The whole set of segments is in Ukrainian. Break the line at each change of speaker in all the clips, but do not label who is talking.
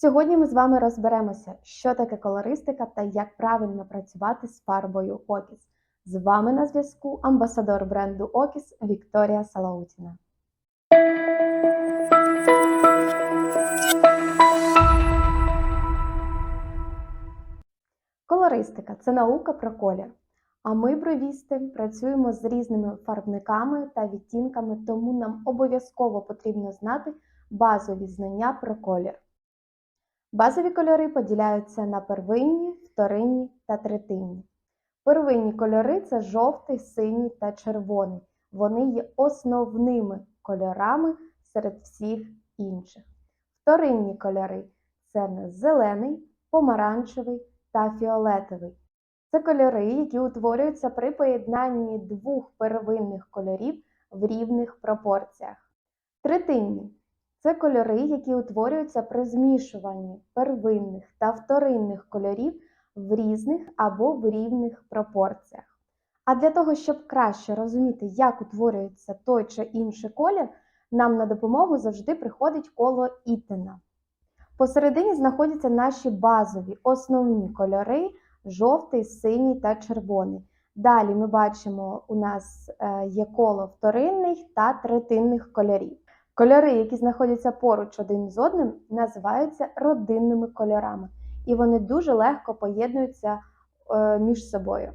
Сьогодні ми з вами розберемося, що таке колористика та як правильно працювати з фарбою Окіс. З вами на зв'язку амбасадор бренду Окіс Вікторія Салаутіна. Колористика це наука про колір. А ми, бровісти, працюємо з різними фарбниками та відтінками, тому нам обов'язково потрібно знати базові знання про колір. Базові кольори поділяються на первинні, вторинні та третинні. Первинні кольори це жовтий, синій та червоний. Вони є основними кольорами серед всіх інших. Вторинні кольори це зелений, помаранчевий та фіолетовий. Це кольори, які утворюються при поєднанні двох первинних кольорів в рівних пропорціях. Третинні це кольори, які утворюються при змішуванні первинних та вторинних кольорів в різних або в рівних пропорціях. А для того, щоб краще розуміти, як утворюється той чи інший колір, нам на допомогу завжди приходить коло Ітена. Посередині знаходяться наші базові основні кольори жовтий, синій та червоний. Далі ми бачимо, у нас е, є коло вторинних та третинних кольорів. Кольори, які знаходяться поруч один з одним, називаються родинними кольорами, і вони дуже легко поєднуються е, між собою.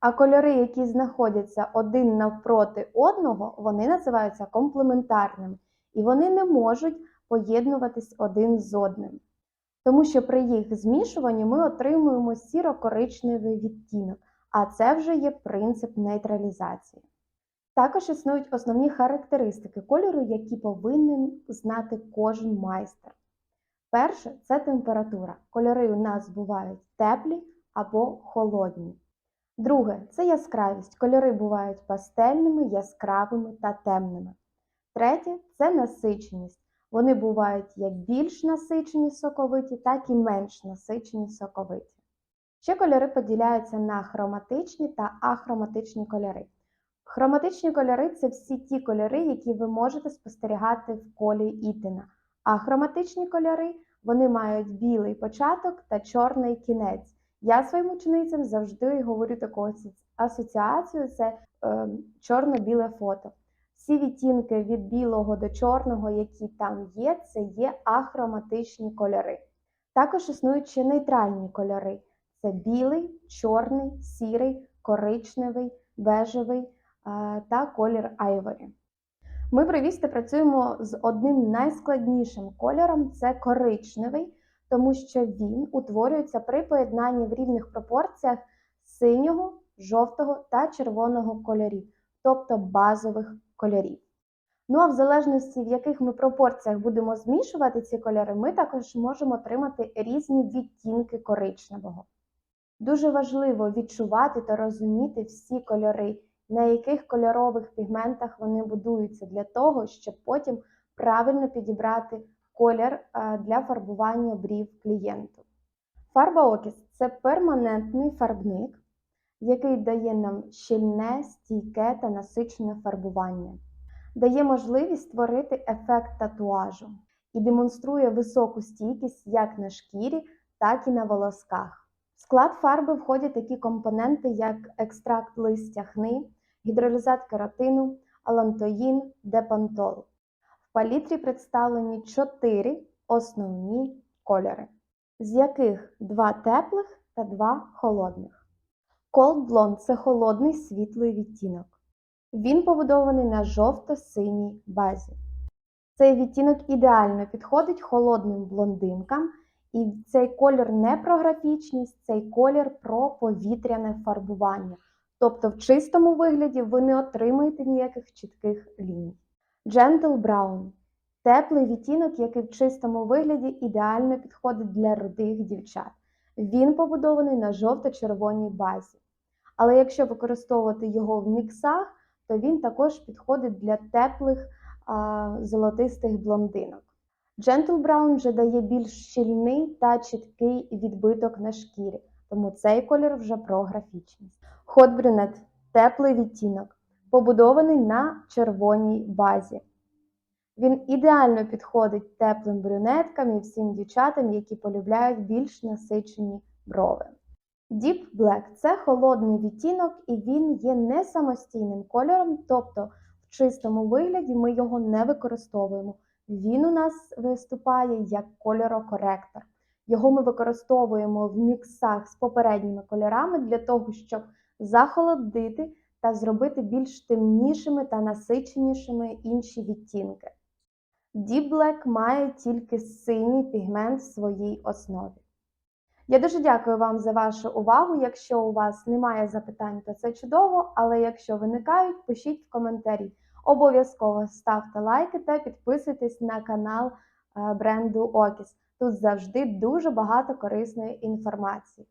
А кольори, які знаходяться один навпроти одного, вони називаються комплементарними, і вони не можуть поєднуватись один з одним. Тому що при їх змішуванні ми отримуємо сіро-коричневий відтінок, а це вже є принцип нейтралізації. Також існують основні характеристики кольору, які повинен знати кожен майстер. Перше це температура. Кольори у нас бувають теплі або холодні. Друге це яскравість. Кольори бувають пастельними, яскравими та темними. Третє це насиченість. Вони бувають як більш насичені соковиті, так і менш насичені соковиті. Ще кольори поділяються на хроматичні та ахроматичні кольори. Хроматичні кольори це всі ті кольори, які ви можете спостерігати в колі Ітина. А хроматичні кольори вони мають білий початок та чорний кінець. Я своїм ученицям завжди говорю таку асоціацію: це е, чорно-біле фото. Всі відтінки від білого до чорного, які там є, це є ахроматичні кольори. Також існують ще нейтральні кольори: це білий, чорний, сірий, коричневий, бежевий та колір айворі. Ми привісти працюємо з одним найскладнішим кольором це коричневий, тому що він утворюється при поєднанні в рівних пропорціях синього, жовтого та червоного кольорів, тобто базових кольорів. Ну а в залежності, в яких ми пропорціях будемо змішувати ці кольори, ми також можемо отримати різні відтінки коричневого. Дуже важливо відчувати та розуміти всі кольори, на яких кольорових пігментах вони будуються, для того, щоб потім правильно підібрати колір для фарбування брів клієнту. Фарба Окіс це перманентний фарбник, який дає нам щільне, стійке та насичене фарбування, дає можливість створити ефект татуажу і демонструє високу стійкість як на шкірі, так і на волосках. Склад фарби входять такі компоненти, як екстракт листя хни, гідролізат кератину, алантоїн, депантол. В палітрі представлені чотири основні кольори, з яких два теплих та два холодних. Cold Blonde – це холодний світлий відтінок. Він побудований на жовто-синій базі. Цей відтінок ідеально підходить холодним блондинкам, і цей колір не про графічність, цей колір про повітряне фарбування. Тобто в чистому вигляді ви не отримаєте ніяких чітких ліній. Gentle Brown теплий відтінок, який в чистому вигляді ідеально підходить для рудих дівчат. Він побудований на жовто-червоній базі. Але якщо використовувати його в міксах, то він також підходить для теплих а, золотистих блондинок. Gentle Brown вже дає більш щільний та чіткий відбиток на шкірі, тому цей колір вже про графічність. Hot Brunette – теплий відтінок, побудований на червоній базі. Він ідеально підходить теплим брюнеткам і всім дівчатам, які полюбляють більш насичені брови. Deep Black – це холодний відтінок, і він є не самостійним кольором, тобто в чистому вигляді ми його не використовуємо. Він у нас виступає як кольорокоректор. Його ми використовуємо в міксах з попередніми кольорами для того, щоб захолодити та зробити більш темнішими та насиченішими інші відтінки. Deep Black має тільки синій пігмент в своїй основі. Я дуже дякую вам за вашу увагу. Якщо у вас немає запитань, то це чудово, але якщо виникають, пишіть в коментарі. Обов'язково ставте лайки та підписуйтесь на канал е, бренду Окіс. Тут завжди дуже багато корисної інформації.